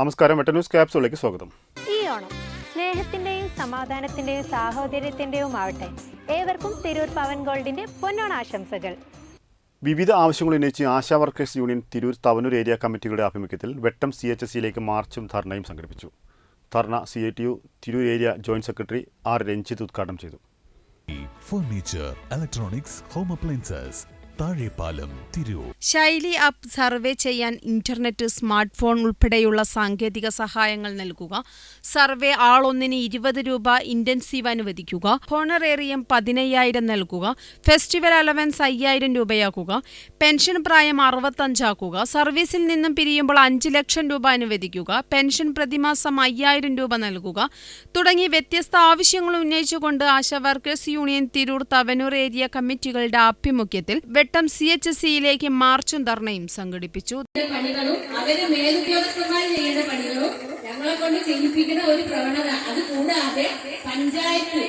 നമസ്കാരം വെട്ട ന്യൂസ് ക്യാപ്സുകളിലേക്ക് സ്വാഗതം. ഈ ഓണം സ്നേഹത്തിന്റെയും സമാധാനത്തിന്റെയും സാഹോദര്യത്തിന്റെയും ആവട്ടെ ഏവർക്കും തിരൂർ പവൻ ഗോൾഡിന്റെ പൊന്നോണ ആശംസകൾ. വിവിധ ആവശ്യങ്ങൾ ഉന്നയിച്ച് Asha workers union Tirur Thavanur area കമ്മിറ്റികളുടെ ആഭിമുഖ്യത്തിൽ വെട്ടം സി എച്ച് എസ് സിയിലേക്ക് മാർച്ചും ധർണയും സംഘടിപ്പിച്ചു. Dharna C I T U Tirur area joint secretary R Ranjith ഉദ്ഘാടനം ചെയ്തു. Furniture electronics home appliances Thazhepalam Tirur. Shaili app survey ചെയ്യാൻ ഇന്റർനെറ്റ് സ്മാർട്ട് ഫോൺ ഉൾപ്പെടെയുള്ള സാങ്കേതിക സഹായങ്ങൾ നൽകുക. സർവേ ആളൊന്നിന് ഇരുപത് രൂപ ഇന്റൻസീവ് അനുവദിക്കുക. ഹോണറേറിയം പതിനയ്യായിരം നൽകുക. ഫെസ്റ്റിവൽ അലവൻസ് അയ്യായിരം രൂപയാക്കുക. പെൻഷൻ പ്രായം അറുപത്തഞ്ചാക്കുക. സർവീസിൽ നിന്നും പിരിയുമ്പോൾ അഞ്ച് ലക്ഷം രൂപ അനുവദിക്കുക. പെൻഷൻ പ്രതിമാസം അയ്യായിരം രൂപ നൽകുക. തുടങ്ങി വ്യത്യസ്ത ആവശ്യങ്ങൾ ഉന്നയിച്ചുകൊണ്ട് ASHA workers union Tirur Thavanur area കമ്മിറ്റികളുടെ ആഭിമുഖ്യത്തിൽ വെട്ടം സി എച്ച് എസ് സിയിലേക്ക് മാർച്ചും ധർണയും സംഘടിപ്പിച്ചു. ചെയ്യേണ്ട ഞങ്ങളെ കൊണ്ട് പ്രവണത. കൂടാതെ പഞ്ചായത്ത്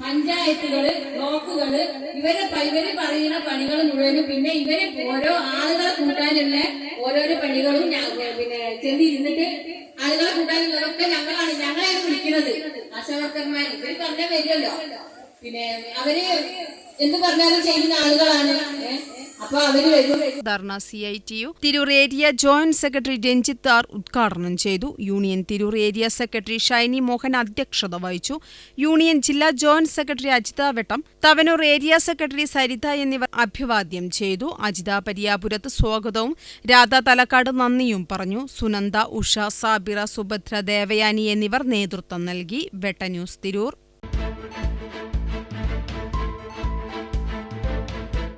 പഞ്ചായത്തുകൾ ബ്ലോക്കുകൾ ഇവരെ ഇവർ പറയുന്ന പണികൾ മുഴുവനും പിന്നെ ഇവർ ഓരോ ആളുകളെ കൂട്ടാനുള്ള ഓരോരോ പണികളും പിന്നെ ചെന്നിരുന്നിട്ട് ആളുകളെ കൂട്ടാനുള്ളതൊക്കെ ഞങ്ങളാണ്. ഞങ്ങളെയാണ് വിളിക്കുന്നത്. ആശാവർക്കർമാർ ഇവർ പറഞ്ഞാൽ വരുമല്ലോ. പിന്നെ അവർ ചെയ്യുന്ന ആളുകളാണ്. Dharna C I T U Tirur area joint secretary Ranjith R ഉദ്ഘാടനം ചെയ്തു. Union Tirur area secretary Shiny Mohan അധ്യക്ഷത വഹിച്ചു. യൂണിയൻ ജില്ലാ joint secretary Ajitha Vettam Thavanur area secretary Saritha എന്നിവർ അഭിവാദ്യം ചെയ്തു. അജിത പരിയാപുരത്ത് സ്വാഗതവും. രാധ തലക്കാട് നന്ദിയും പറഞ്ഞു. സുനന്ദ ഉഷ സാബിറ സുഭദ്ര ദേവയാനി എന്നിവർ നേതൃത്വം നൽകി. വെട്ട ന്യൂസ് തിരൂർ.